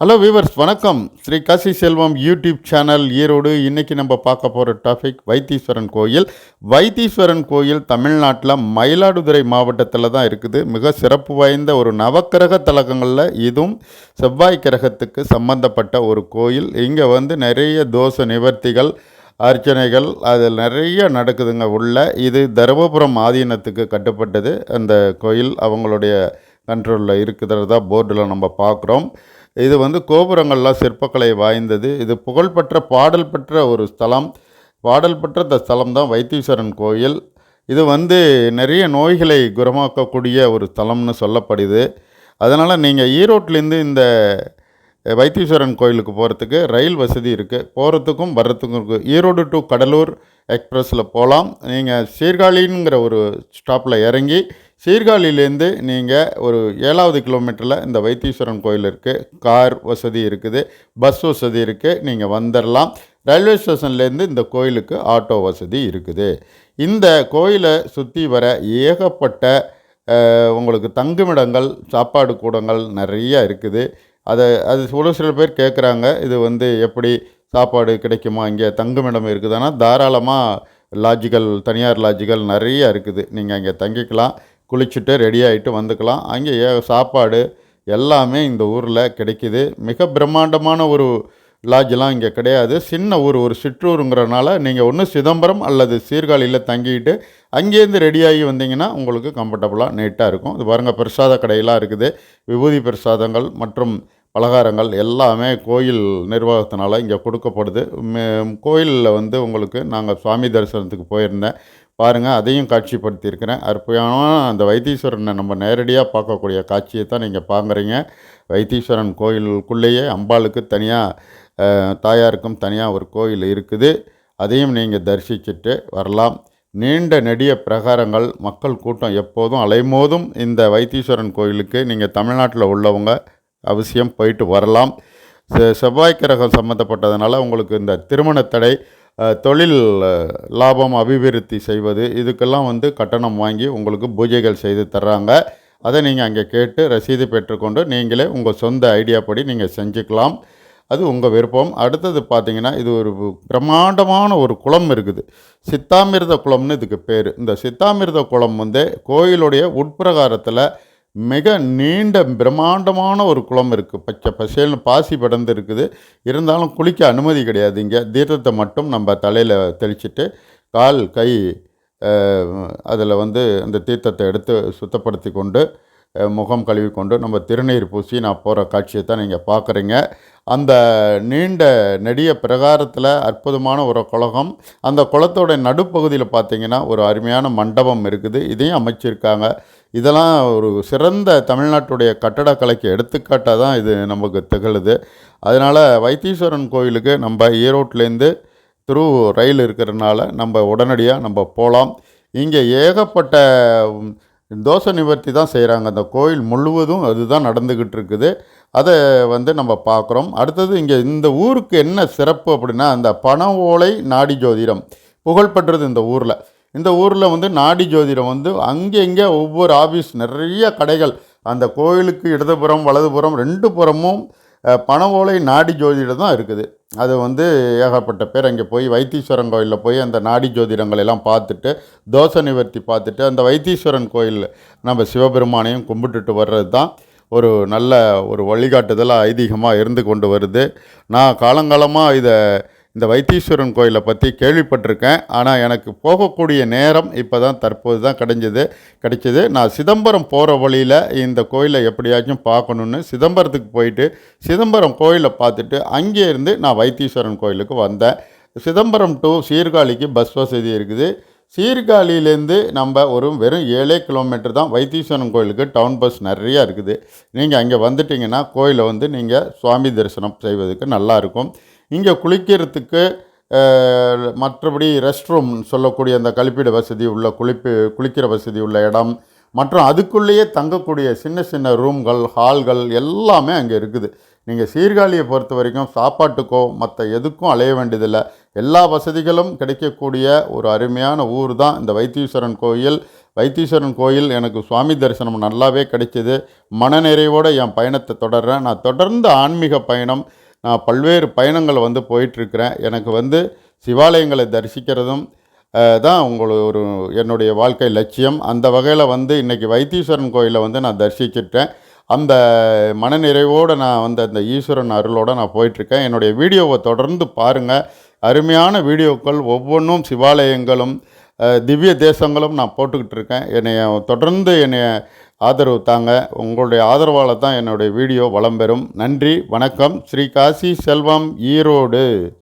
Hello viewers வணக்கம். Shri Kasi Selvam YouTube channel Erode. இன்றைக்கி நம்ம பார்க்க போகிற டாபிக் வைத்தீஸ்வரன் கோயில். வைத்தீஸ்வரன் கோயில் தமிழ்நாட்டில் மயிலாடுதுறை மாவட்டத்தில் தான் இருக்குது. மிக சிறப்பு வாய்ந்த ஒரு நவக்கிரக தலகங்களில் இதுவும் செவ்வாய் கிரகத்துக்கு சம்பந்தப்பட்ட ஒரு கோயில். இங்கே வந்து நிறைய தோஷ நிவர்த்திகள் அர்ச்சனைகள் அதில் நிறைய நடக்குதுங்க உள்ள. இது தருமபுரம் ஆதீனத்துக்கு கட்டுப்பட்டது. அந்த கோயில் அவங்களுடைய கண்ட்ரோலில் இருக்கிறதா போர்டில் நம்ம பார்க்குறோம். இது வந்து கோபுரங்கள்லாம் சிற்பக்கலை வாய்ந்தது. இது புகழ்பெற்ற பாடல் பெற்ற ஒரு ஸ்தலம். பாடல் பெற்ற இந்த ஸ்தலம் தான் வைத்தீஸ்வரன் கோயில். இது வந்து நிறைய நோய்களை குணமாக்கக்கூடிய ஒரு ஸ்தலம்னு சொல்லப்படுது. அதனால் நீங்கள் ஈரோட்லேருந்து இந்த வைத்தீஸ்வரன் கோயிலுக்கு போகிறதுக்கு ரயில் வசதி இருக்குது போகிறதுக்கும் வர்றதுக்கும் இருக்குது ஈரோடு டு கடலூர் எக்ஸ்ப்ரெஸில் போகலாம் நீங்கள் சீர்காழிங்கிற ஒரு ஸ்டாப்பில் இறங்கி சீர்காழியிலேருந்து நீங்கள் ஒரு ஏழாவது கிலோமீட்டரில் இந்த வைத்தீஸ்வரன் கோயில் இருக்குது கார் வசதி இருக்குது பஸ் வசதி இருக்குது நீங்கள் வந்துடலாம் ரயில்வே ஸ்டேஷன்லேருந்து இந்த கோயிலுக்கு ஆட்டோ வசதி இருக்குது. இந்த கோயிலை சுற்றி வர ஏகப்பட்ட உங்களுக்கு தங்குமிடங்கள் சாப்பாடு கூடங்கள் நிறையா இருக்குது. அதை அது ஒரு சில பேர் கேட்குறாங்க இது வந்து எப்படி சாப்பாடு கிடைக்குமா இங்கே தங்குமிடம் இருக்குதுன்னா தாராளமாக லாட்ஜுகள் தனியார் லாட்ஜுகள் நிறையா இருக்குது. நீங்கள் அங்கே தங்கிக்கலாம். குளிச்சுட்டு ரெடி ஆகிட்டு வந்துக்கலாம். அங்கே சாப்பாடு எல்லாமே இந்த ஊரில் கிடைக்கிது. மிக பிரம்மாண்டமான ஒரு லாட்ஜெலாம் இங்கே கிடையாது. சின்ன ஊர் ஒரு சிற்றூருங்கிறனால நீங்கள் ஒன்று சிதம்பரம் அல்லது சீர்காழியில் தங்கிட்டு அங்கேருந்து ரெடியாகி வந்தீங்கன்னா உங்களுக்கு கம்ஃபர்டபுளாக நீட்டாக இருக்கும். இது பாருங்கள் பிரசாத கடையெல்லாம் இருக்குது. விபூதி பிரசாதங்கள் மற்றும் பலகாரங்கள் எல்லாமே கோயில் நிர்வாகத்தினால இங்கே கொடுக்கப்படுது. கோயிலில் வந்து உங்களுக்கு நாங்கள் சுவாமி தரிசனத்துக்கு போயிருந்தேன். பாருங்கள் அதையும் காட்சிப்படுத்தியிருக்கிறேன். அற்புதமான அந்த வைத்தீஸ்வரனை நம்ம நேரடியாக பார்க்கக்கூடிய காட்சியை தான் நீங்கள் பார்க்குறீங்க வைத்தீஸ்வரன் கோயிலுக்குள்ளேயே அம்பாளுக்கு தனியாக தாயாருக்கும் தனியாக ஒரு கோயில் இருக்குது. அதையும் நீங்கள் தரிசிச்சுட்டு வரலாம். நீண்ட நெடிய பிரகாரங்கள் மக்கள் கூட்டம் எப்போதும் அலைமோதும் இந்த வைத்தீஸ்வரன் கோயிலுக்கு. நீங்கள் தமிழ்நாட்டில் உள்ளவங்க அவசியம் போயிட்டு வரலாம். செ- செவ்வாய் கிரகம் சம்மந்தப்பட்டதுனால உங்களுக்கு இந்த திருமண தடை தொழில் லாபம் அபிவிருத்தி செய்வது இதுக்கெல்லாம் வந்து கட்டணம் வாங்கி உங்களுக்கு பூஜைகள் செய்து தர்றாங்க. அதை நீங்கள் அங்கே கேட்டு ரசீது பெற்றுக்கொண்டு நீங்களே உங்கள் சொந்த ஐடியா படி நீங்கள் செஞ்சுக்கலாம். அது உங்கள் விருப்பம். அடுத்தது பார்த்திங்கன்னா இது ஒரு பிரம்மாண்டமான ஒரு குளம் இருக்குது. சித்தாமிர்த குளம்னு இதுக்கு பேர். இந்த சித்தாமிர்த குளம் வந்து கோயிலுடைய உட்பிரகாரத்தில் மிக நீண்ட பிரம்மாண்டமான ஒரு குளம் இருக்குது பச்சை பசேல்னு பாசி படர்ந்து இருக்குது இருந்தாலும் குளிக்க அனுமதி கிடையாது. இங்கே தீர்த்தத்தை மட்டும் நம்ம தலையில் தெளிச்சிட்டு கால் கை அதில் வந்து அந்த தீர்த்தத்தை எடுத்து சுத்தப்படுத்தி கொண்டு முகம் கழுவி கொண்டு நம்ம திருநீர் பூசி நான் போகிற காட்சியை தான் நீங்கள் பார்க்குறீங்க. அந்த நீண்ட நெடிய பிரகாரத்தில் அற்புதமான ஒரு குளகம் அந்த குளத்தோட நடுப்பகுதியில் பார்த்திங்கன்னா ஒரு அருமையான மண்டபம் இருக்குது. இதையும் அமைச்சிருக்காங்க. இதெல்லாம் ஒரு சிறந்த தமிழ்நாட்டுடைய கட்டடக்கலைக்கு எடுத்துக்காட்டாக தான் இது நமக்கு திகழுது. அதனால் வைத்தீஸ்வரன் கோயிலுக்கு நம்ம ஈரோட்லேருந்து த்ரூ ரயில் இருக்கிறதுனால நம்ம உடனடியாக நம்ம போகலாம் இங்கே ஏகப்பட்ட தோஷ நிவர்த்தி தான் செய்கிறாங்க அந்த கோயில் முழுவதும் அதுதான் நடந்துக்கிட்டு இருக்குது அதை வந்து நம்ம பார்க்குறோம். அடுத்தது இங்கே இந்த ஊருக்கு என்ன சிறப்பு அப்படின்னா அந்த பண ஓலை நாடி ஜோதிடம். புகழ்பெற்றது இந்த ஊரில். இந்த ஊரில் வந்து நாடி ஜோதிடம் வந்து அங்கே இங்கே ஒவ்வொரு ஆஃபீஸ் நிறைய கடைகள். அந்த கோயிலுக்கு இடதுபுறம் வலதுபுறம் ரெண்டு புறமும் பண ஓலை நாடி ஜோதிடம் தான் இருக்குது. அது வந்து ஏகப்பட்ட பேர் அங்கே போய் வைத்தீஸ்வரன் கோயிலில் போய் அந்த நாடி ஜோதிடங்கள் எல்லாம் பார்த்துட்டு தோசை நிவர்த்தி பார்த்துட்டு அந்த வைத்தீஸ்வரன் கோயில் நம்ம சிவபெருமானையும் கும்பிட்டுட்டு வர்றது தான் ஒரு நல்ல ஒரு வழிகாட்டுதலாக ஐதீகமாக இருந்து கொண்டு வருது. நான் காலங்காலமாக இதை இந்த வைத்தீஸ்வரன் கோயிலை பற்றி கேள்விப்பட்டிருக்கேன். ஆனால் எனக்கு போகக்கூடிய நேரம் இப்போ தான் தற்போது தான் கிடைஞ்சது கிடைச்சிது. நான் சிதம்பரம் போகிற வழியில் இந்த கோயிலை எப்படியாச்சும் பார்க்கணுன்னு சிதம்பரத்துக்கு போயிட்டு சிதம்பரம் கோயிலை பார்த்துட்டு அங்கே இருந்து நான் வைத்தீஸ்வரன் கோயிலுக்கு வந்தேன். சிதம்பரம் டு சீர்காழிக்கு பஸ் வசதி இருக்குது. சீர்காழியிலேருந்து நம்ம ஒரு வெறும் ஏழே கிலோமீட்டர் தான் வைத்தீஸ்வரன் கோயிலுக்கு டவுன் பஸ் நிறையா இருக்குது. நீங்கள் அங்கே வந்துட்டிங்கன்னா கோயிலை வந்து நீங்கள் சுவாமி தரிசனம் செய்வதற்கு நல்லாயிருக்கும் இங்கே குளிக்கிறதுக்கு மற்றபடி ரெஸ்ட் ரூம் சொல்லக்கூடிய அந்த கழிப்பிட வசதி உள்ள குளிப்பு குளிக்கிற வசதி உள்ள இடம் மற்றும் அதுக்குள்ளேயே தங்கக்கூடிய சின்ன சின்ன ரூம்கள் ஹால்கள் எல்லாமே அங்கே இருக்குது. நீங்கள் சீர்காழியை பொறுத்த வரைக்கும் சாப்பாட்டுக்கோ மற்ற எதுக்கும் அலைய வேண்டியதில்லை. எல்லா வசதிகளும் கிடைக்கக்கூடிய ஒரு அருமையான ஊர் தான் இந்த வைத்தீஸ்வரன் கோயில். வைத்தீஸ்வரன் கோயில் எனக்கு சுவாமி தரிசனம் நல்லாவே கிடைச்சிது. மனநிறைவோடு என் பயணத்தை தொடர்றேன். நான் தொடர்ந்து ஆன்மீக பயணம் நான் பல்வேறு பயணங்கள் வந்து போயிட்டுருக்கிறேன். எனக்கு வந்து சிவாலயங்களை தரிசிக்கிறதும் தான் உங்களுக்கு ஒரு என்னுடைய வாழ்க்கை லட்சியம். அந்த வகையில் வந்து இன்றைக்கி வைத்தீஸ்வரன் கோயிலை வந்து நான் தரிசிச்சிட்டேன். அந்த மனநிறைவோடு நான் வந்து அந்த ஈஸ்வரன் அருளோடு நான் போயிட்டுருக்கேன். என்னுடைய வீடியோவை தொடர்ந்து பாருங்கள் அருமையான வீடியோக்கள் ஒவ்வொன்றும் சிவாலயங்களும் திவ்ய தேசங்களும் நான் போட்டுக்கிட்டு இருக்கேன் என்னைய தொடர்ந்து என்னைய ஆதரவு தாங்க. உங்களுடைய ஆதரவால் தான் என்னுடைய வீடியோ வளம் பெறும். நன்றி வணக்கம். ஸ்ரீ காசி செல்வம் ஈரோடு.